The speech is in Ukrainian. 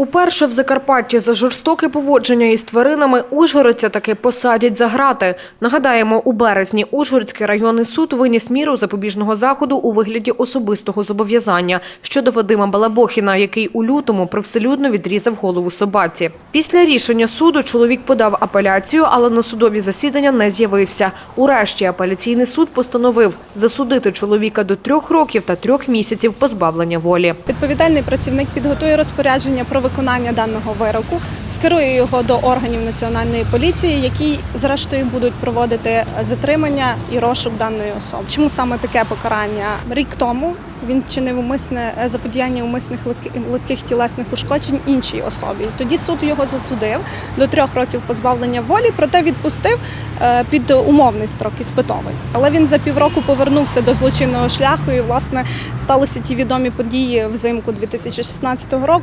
Уперше в Закарпатті за жорстоке поводження із тваринами ужгородця таки посадять за грати. Нагадаємо, у березні Ужгородський районний суд виніс міру запобіжного заходу у вигляді особистого зобов'язання щодо Вадима Балабохіна, який у лютому привселюдно відрізав голову собаці. Після рішення суду чоловік подав апеляцію, але на судові засідання не з'явився. Урешті апеляційний суд постановив засудити чоловіка до трьох років та трьох місяців позбавлення волі. Відповідальний працівник підготує розпорядження про виконання даного вироку, скерує його до органів національної поліції, які зрештою будуть проводити затримання і розшук даної особи. Чому саме таке покарання? Рік тому він чинив умисне е, заподіяння умисних легки- легких тілесних ушкоджень іншій особі. Тоді суд його засудив до трьох років позбавлення волі, проте відпустив е, під умовний строк іспитовий. Але він за півроку повернувся до злочинного шляху, і власне сталися ті відомі події взимку 2016 року,